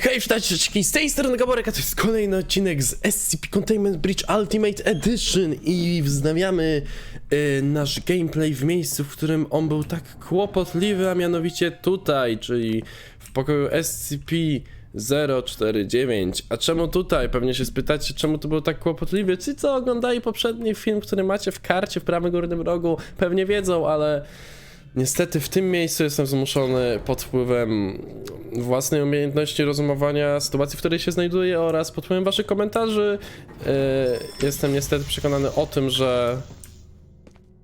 Hej, wtajcie z tej strony Gaborek, a to jest kolejny odcinek z SCP Containment Bridge Ultimate Edition i wznawiamy y, nasz gameplay w miejscu, w którym on był tak kłopotliwy, a mianowicie tutaj, czyli w pokoju SCP 049. A czemu tutaj? Pewnie się spytacie, czemu to było tak kłopotliwy? Ci co oglądali poprzedni film, który macie w karcie w prawym górnym rogu, pewnie wiedzą, ale... Niestety w tym miejscu jestem zmuszony pod wpływem własnej umiejętności rozumowania sytuacji, w której się znajduję oraz pod wpływem waszych komentarzy yy, jestem niestety przekonany o tym, że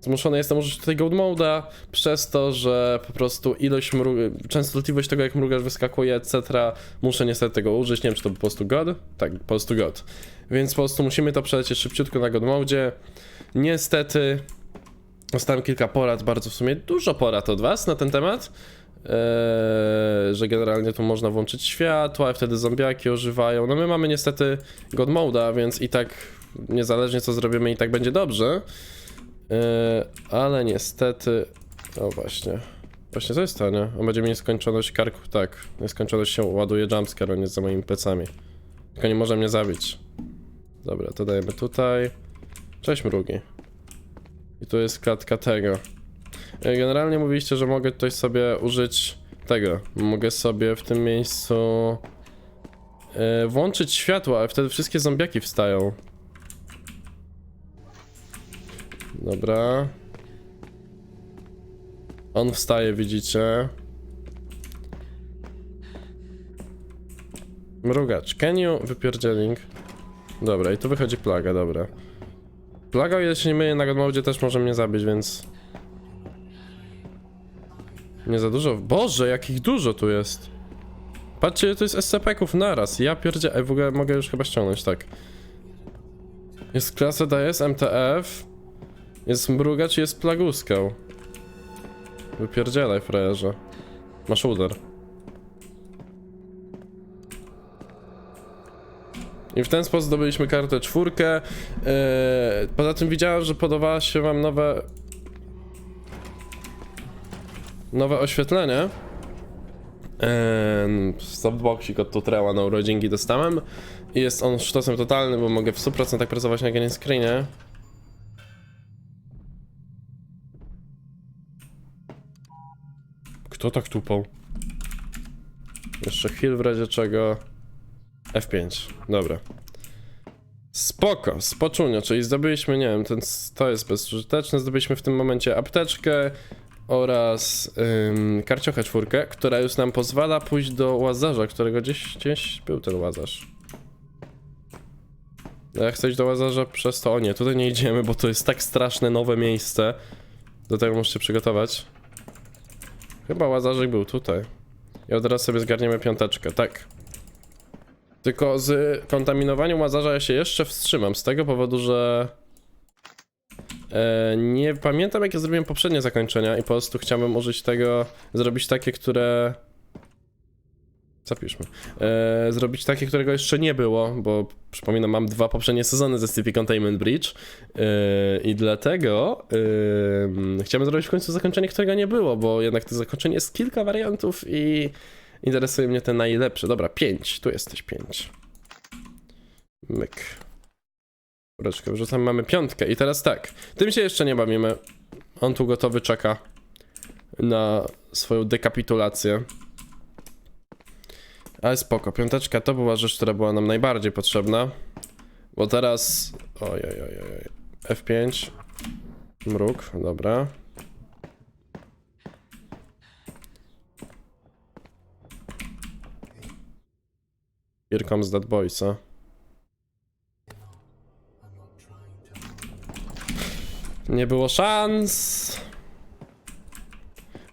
zmuszony jestem użyć tutaj Gold Mode'a przez to, że po prostu ilość mrug... częstotliwość tego jak mrugasz wyskakuje, etc. Muszę niestety tego użyć, nie wiem czy to po prostu God? Tak, po prostu God. Więc po prostu musimy to przelecieć szybciutko na God Mode'zie. Niestety Dostałem kilka porad, bardzo w sumie dużo porad od was na ten temat. Eee, że generalnie tu można włączyć światła wtedy zombiaki ożywają. No my mamy niestety God Mode'a, więc i tak niezależnie co zrobimy i tak będzie dobrze. Eee, ale niestety... O właśnie. Właśnie co jest to, nie? On będzie mi nieskończoność karku. Tak, nieskończoność się ładuje jumpscare, on jest za moimi plecami. Tylko nie może mnie zabić. Dobra, to dajemy tutaj. Cześć mrugi. I tu jest klatka tego. E, Generalnie mówiliście, że mogę tutaj sobie użyć tego. Mogę sobie w tym miejscu e, włączyć światło, ale wtedy wszystkie zombiaki wstają. Dobra. On wstaje, widzicie. Mrugacz. Can you wypierdzieling? Dobra, i tu wychodzi plaga, dobra. Plaga, nie myje na godmodzie też może mnie zabić, więc... Nie za dużo. Boże, jakich dużo tu jest. Patrzcie, to jest SCP-ków naraz. Ja pierdzie... Ej, w ogóle mogę już chyba ściągnąć, tak. Jest klasa DS, MTF. Jest mrugacz i jest plaguską. Wypierdzielaj, frajerze. Masz uder. I w ten sposób zdobyliśmy kartę czwórkę. Eee, poza tym widziałem, że podoba się wam nowe... Nowe oświetlenie. Eee, softboxik od Tutreła na urodzinki dostałem. I jest on sztosem totalny, bo mogę w 100% pracować na green screenie. Kto tak tupał? Jeszcze chwil w razie czego... F5, dobra. Spoko, spoczunio, czyli zdobyliśmy, nie wiem, ten, to jest bezużyteczne, zdobyliśmy w tym momencie apteczkę oraz ym, karciochę czwórkę, która już nam pozwala pójść do łazarza, którego gdzieś, gdzieś był ten łazarz. No Ja chcę iść do łazarza przez to, o nie, tutaj nie idziemy, bo to jest tak straszne nowe miejsce. Do tego muszę się przygotować. Chyba łazarzyk był tutaj. I od razu sobie zgarniemy piąteczkę, tak. Tylko z kontaminowaniem łazarza ja się jeszcze wstrzymam z tego powodu, że e, nie pamiętam jakie zrobiłem poprzednie zakończenia i po prostu chciałbym użyć tego, zrobić takie, które zapiszmy, e, zrobić takie, którego jeszcze nie było, bo przypominam, mam dwa poprzednie sezony ze SCP Containment Bridge i dlatego e, chciałem zrobić w końcu zakończenie, którego nie było, bo jednak to zakończenie jest kilka wariantów i Interesuje mnie ten najlepszy. Dobra, 5. Tu jesteś 5. Myk. Kureczkę wrzucam, mamy piątkę. I teraz tak. Tym się jeszcze nie bawimy. On tu gotowy czeka na swoją dekapitulację. Ale spoko. Piąteczka to była rzecz, która była nam najbardziej potrzebna. Bo teraz... Ojej, ojej, ojej. F5. Mruk, dobra. Here comes that boysa. Nie było szans.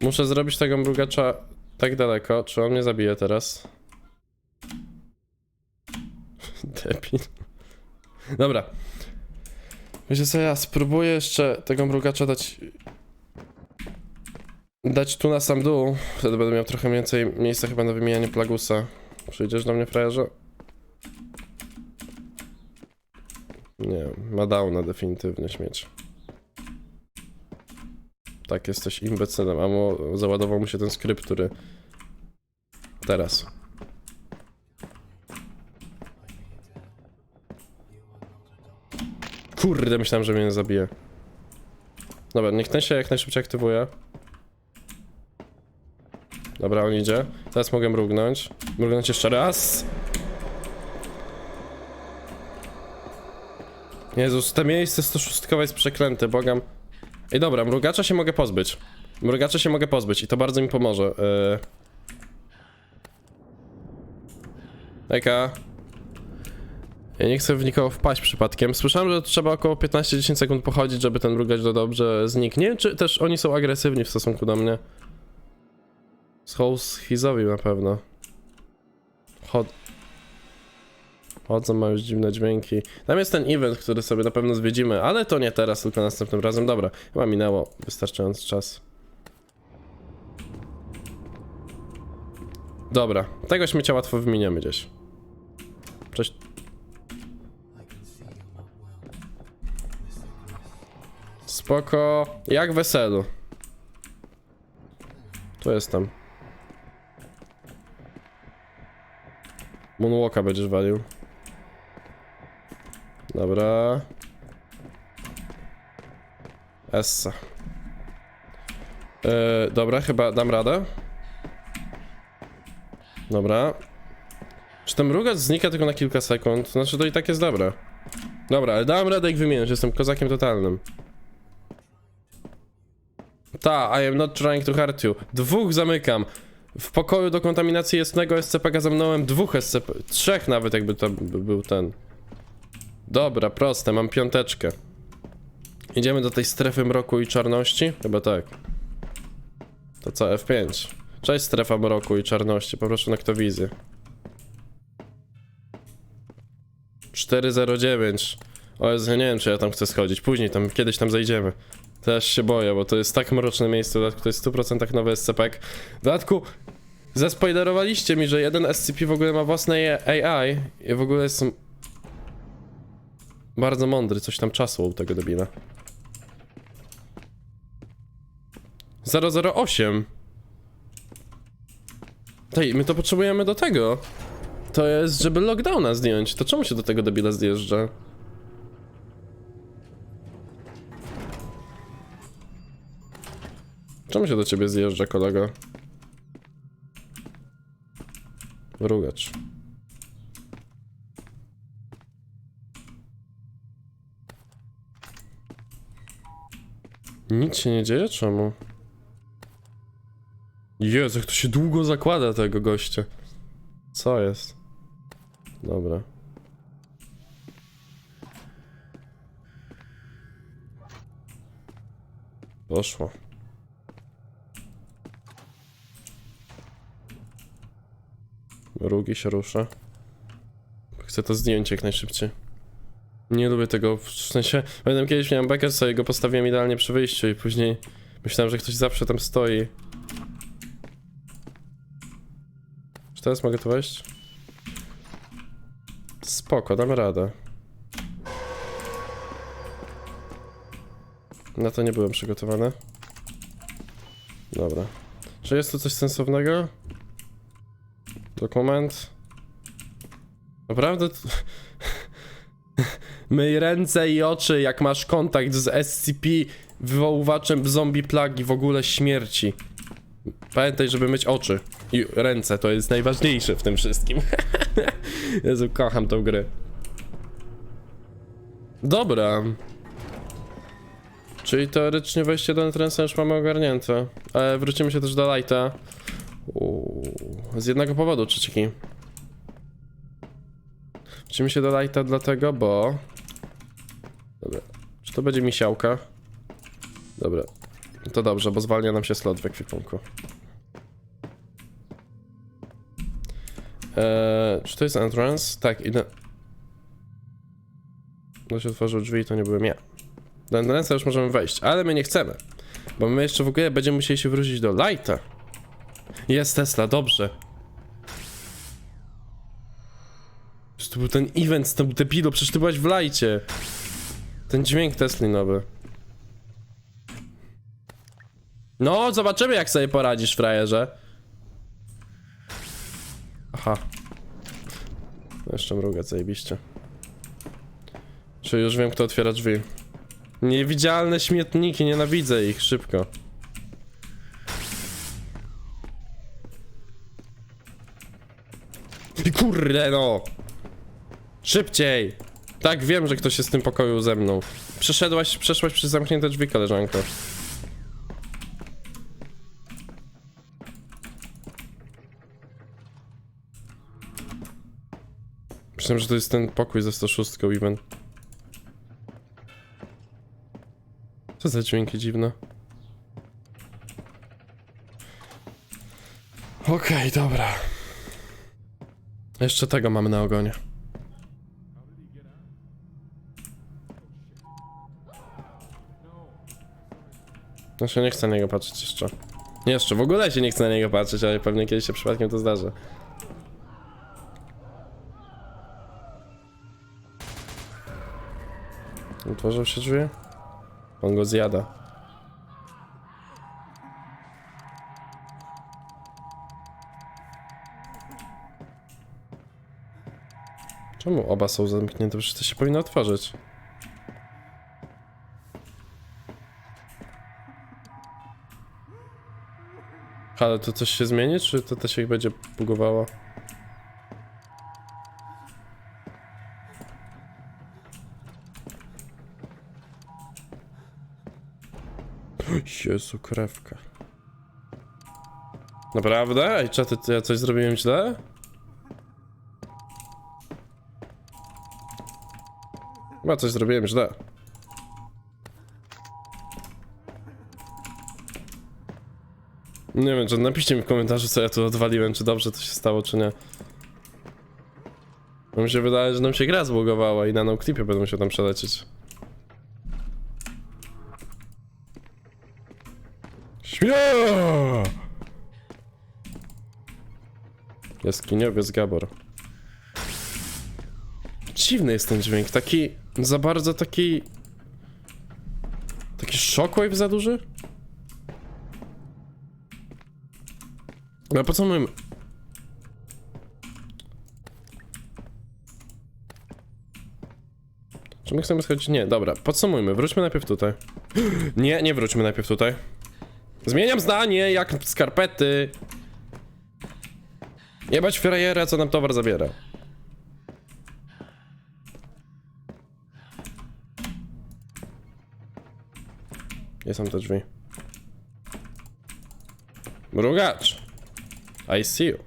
Muszę zrobić tego mrugacza tak daleko. Czy on mnie zabije teraz? Debil. Dobra. Wiecie co, ja spróbuję jeszcze tego mrugacza dać... Dać tu na sam dół. Wtedy będę miał trochę więcej miejsca chyba na wymienianie plagusa. Przyjdziesz do mnie, frajerze? Nie, ma downa definitywnie śmieć. Tak, jesteś imbecylem. Amo załadował mu się ten skrypt, który... Teraz. Kurde, myślałem, że mnie zabije. Dobra, niech ten się jak najszybciej aktywuje. Dobra, on idzie. Teraz mogę mrugnąć. Mrugnąć jeszcze raz. Jezus, to miejsce 106 jest przeklęte, bogam. Ej, dobra, mrugacza się mogę pozbyć. Mrugacza się mogę pozbyć i to bardzo mi pomoże. Yy... Ejka. Ja nie chcę w nikogo wpaść przypadkiem. Słyszałem, że trzeba około 15-10 sekund pochodzić, żeby ten mrugacz do dobrze zniknie. Czy też oni są agresywni w stosunku do mnie? Są schizowi na pewno. Chod... Chodzą, mają już dziwne dźwięki. Tam jest ten event, który sobie na pewno zwiedzimy, ale to nie teraz, tylko następnym razem. Dobra, chyba minęło wystarczający czas. Dobra, tego śmiecia łatwo wyminiemy gdzieś. Cześć. Spoko. Jak weselu. Tu jestem. Moonwalka będziesz walił. Dobra. Essa. Yy, dobra, chyba dam radę. Dobra. Czy ten mrugacz znika tylko na kilka sekund? Znaczy to i tak jest dobre. Dobra, ale dałem radę ich wymienić, jestem kozakiem totalnym. Ta, I am not trying to hurt you. Dwóch zamykam. W pokoju do kontaminacji jednego SCP zamknąłem dwóch SCP. Trzech nawet jakby to by- był ten. Dobra, proste, mam piąteczkę. Idziemy do tej strefy mroku i czarności? Chyba tak. To co, F5. Cześć strefa mroku i czarności, poproszę noktowizję. 409. O Jezu, ja nie wiem czy ja tam chcę schodzić. Później tam, kiedyś tam zajdziemy. Też się boję, bo to jest tak mroczne miejsce, w dodatku to jest w 100% nowy SCP. W dodatku zaspoilerowaliście mi, że jeden SCP w ogóle ma własne AI i w ogóle jest bardzo mądry, coś tam czasu u tego debila. 008 Tej, my to potrzebujemy do tego. To jest, żeby lockdowna zdjąć. To czemu się do tego debila zjeżdża? Czemu się do ciebie zjeżdża, kolego? Wrugacz. Nic się nie dzieje? Czemu? Jezu, jak to się długo zakłada tego gościa. Co jest? Dobra. Poszło. Rugi się rusza. Chcę to zdjąć jak najszybciej. Nie lubię tego, w sensie, pamiętam kiedyś miałem bekę, sobie go postawiłem idealnie przy wyjściu i później myślałem, że ktoś zawsze tam stoi. Czy teraz mogę tu wejść? Spoko, dam radę. Na to nie byłem przygotowany. Dobra. Czy jest tu coś sensownego? Dokument. Naprawdę? Myj ręce i oczy, jak masz kontakt z SCP, wywoływaczem zombie plagi, w ogóle śmierci. Pamiętaj, żeby myć oczy i ręce, to jest najważniejsze w tym wszystkim. Jezu, kocham tą grę. Dobra. Czyli teoretycznie wejście do Entrance'a już mamy ogarnięte. Ale wrócimy się też do Lighta. Uuu, z jednego powodu, trzeciki. Wrócimy się do Lighta dlatego, bo... Dobra. Czy to będzie misiałka? Dobra. To dobrze, bo zwalnia nam się slot w ekwipunku. Eee, czy to jest entrance? Tak, idę. No się otworzył drzwi, to nie byłem ja. Do entrance'a już możemy wejść, ale my nie chcemy. Bo my jeszcze w ogóle będziemy musieli się wrócić do Lighta. Jest Tesla, dobrze. Przecież to był ten event z tą debilu, przecież ty byłaś w lajcie. Ten dźwięk Tesli nowy. No, zobaczymy jak sobie poradzisz, frajerze. Aha. No Jeszcze mrugać zajebiście. Czy już wiem, kto otwiera drzwi. Niewidzialne śmietniki, nienawidzę ich, szybko. I kurde no! Szybciej! Tak, wiem, że ktoś jest w tym pokoju ze mną. Przeszedłaś, przeszłaś przez zamknięte drzwi, koleżanko. Myślałem, że to jest ten pokój ze 106 event. Co za dźwięki dziwne. Okej, dobra. Jeszcze tego mamy na ogonie. No się nie chcę na niego patrzeć jeszcze. Jeszcze, w ogóle się nie chcę na niego patrzeć, ale pewnie kiedyś się przypadkiem to zdarzy. Otworzył się drzwi? On go zjada. Czemu oba są zamknięte? Przecież to się powinno otworzyć. Ale to coś się zmieni, czy to też się będzie bugowało? Jezu, krewka. Naprawdę? Ej, czy ja coś zrobiłem źle? Chyba coś zrobiłem źle. Nie wiem, czy napiszcie mi w komentarzu, co ja tu odwaliłem, czy dobrze to się stało, czy nie. Bo mi się wydaje, że nam się gra zbugowała i na noclipie będą się tam przelecieć. Śmia! Jaskiniowiec Gabor. Dziwny jest ten dźwięk, taki za bardzo taki... Taki shockwave za duży? No po co my... Czy my chcemy schodzić? Nie, dobra, podsumujmy, wróćmy najpierw tutaj. Nie, nie wróćmy najpierw tutaj. Zmieniam zdanie, jak skarpety. Jebać frajera, co nam towar zabiera. Gdzie są te drzwi? Mrugacz. I see you.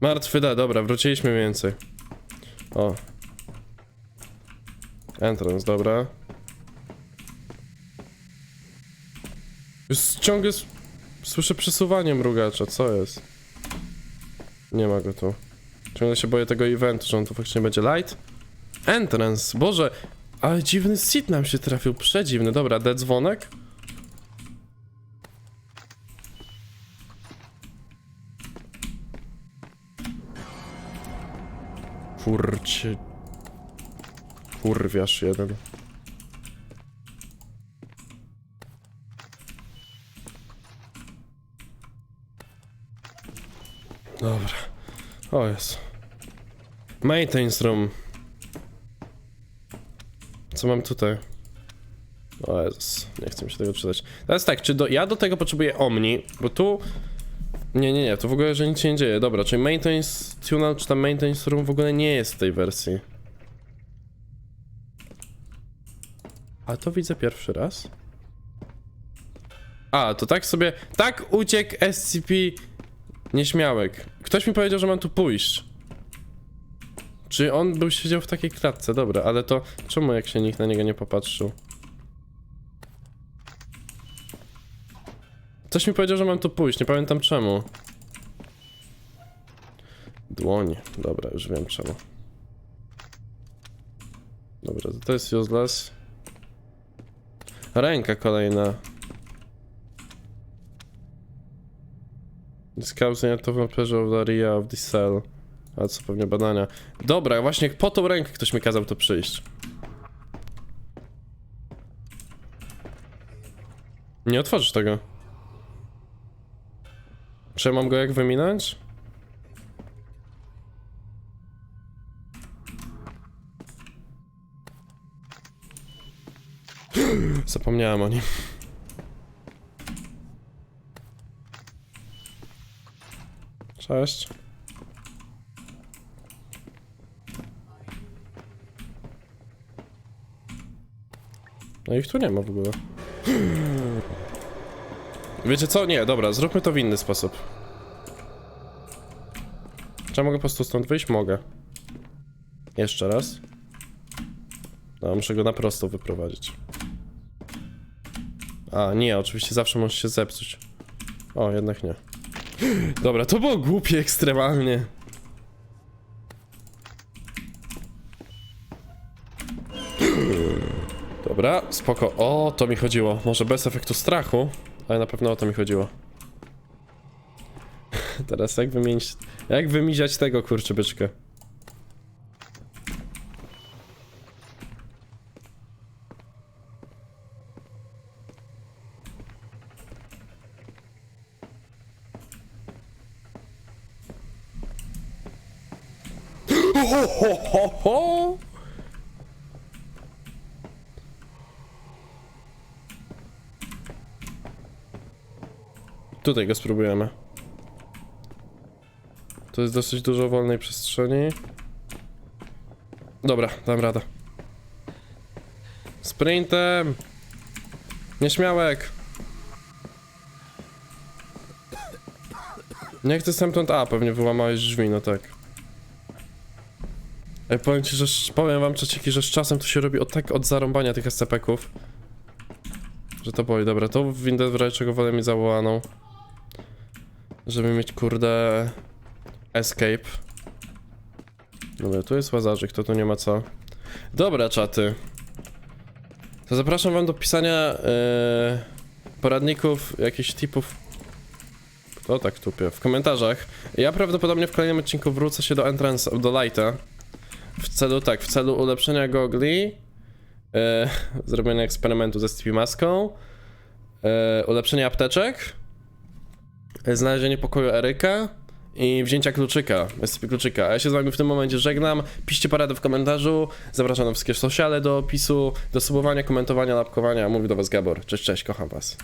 Martwy da, dobra, wróciliśmy więcej. O. Entrance, dobra. Jest ciągle... Słyszę przesuwanie mrugacza, co jest? Nie ma go tu. Ciągle się boję tego eventu, że on tu faktycznie będzie light. Entrance, boże! Ale dziwny seat nam się trafił, przedziwny. Dobra, dead dzwonek. Kurcie... Kurwiarz jeden. Dobra. O jest. Maintenance room. Co mam tutaj? O Jezus, nie chcę mi się tego czytać. Teraz tak, czy do, ja do tego potrzebuję Omni, bo tu... Nie, nie, nie, tu w ogóle, że nic się nie dzieje. Dobra, czyli maintenance tunnel, czy tam maintenance room w ogóle nie jest w tej wersji. A to widzę pierwszy raz. A, to tak sobie... Tak uciekł SCP Nieśmiałek. Ktoś mi powiedział, że mam tu pójść. Czy on był siedział w takiej klatce? Dobra, ale to czemu jak się nikt na niego nie popatrzył? Ktoś mi powiedział, że mam tu pójść, nie pamiętam czemu. Dłoń. Dobra, już wiem czemu. Dobra, to jest useless. Ręka kolejna. Discounting to pleasure of the of the cell. Ale co pewnie badania. Dobra, właśnie po tą rękę ktoś mi kazał to przyjść. Nie otworzysz tego. Czy mam go jak wyminąć? Zapomniałem o nim. Cześć. No ich tu nie ma w ogóle. Wiecie co? Nie, dobra, zróbmy to w inny sposób. Czy ja mogę po prostu stąd wyjść? Mogę. Jeszcze raz. No, muszę go na prosto wyprowadzić. A, nie, oczywiście zawsze możesz się zepsuć. O, jednak nie. Dobra, to było głupie ekstremalnie. Dobra, spoko. O, to mi chodziło. Może bez efektu strachu, ale na pewno o to mi chodziło. Teraz jak wymienić... Jak wymiziać tego kurczybyczkę? Tutaj go spróbujemy. To jest dosyć dużo wolnej przestrzeni. Dobra, dam radę. Sprintem! Nieśmiałek! Nie chcę stamtąd... A, pewnie wyłamałeś drzwi, no tak. Ej, powiem ci, że... Powiem wam, trzecieki, że z czasem to się robi od tak od zarąbania tych SCP-ków. Że to boi. Dobra, to windę czego wolę mi zawołaną. Żeby mieć, kurde... Escape. Dobra, tu jest łazarzyk, to tu nie ma co. Dobra, czaty. To zapraszam wam do pisania e, poradników, jakichś tipów. To tak tupię, w komentarzach. Ja prawdopodobnie w kolejnym odcinku wrócę się do Entrance, do Lighta. W celu, tak, w celu ulepszenia gogli. E, zrobienia eksperymentu ze SCP maską. E, ulepszenia apteczek. Znalezienie pokoju Eryka i wzięcia kluczyka, SCP kluczyka. A ja się z wami w tym momencie żegnam. Piszcie paradę w komentarzu. Zapraszam na wszystkie sociale do opisu, do subowania, komentowania, lapkowania. Mówi do was Gabor. Cześć, cześć, kocham was.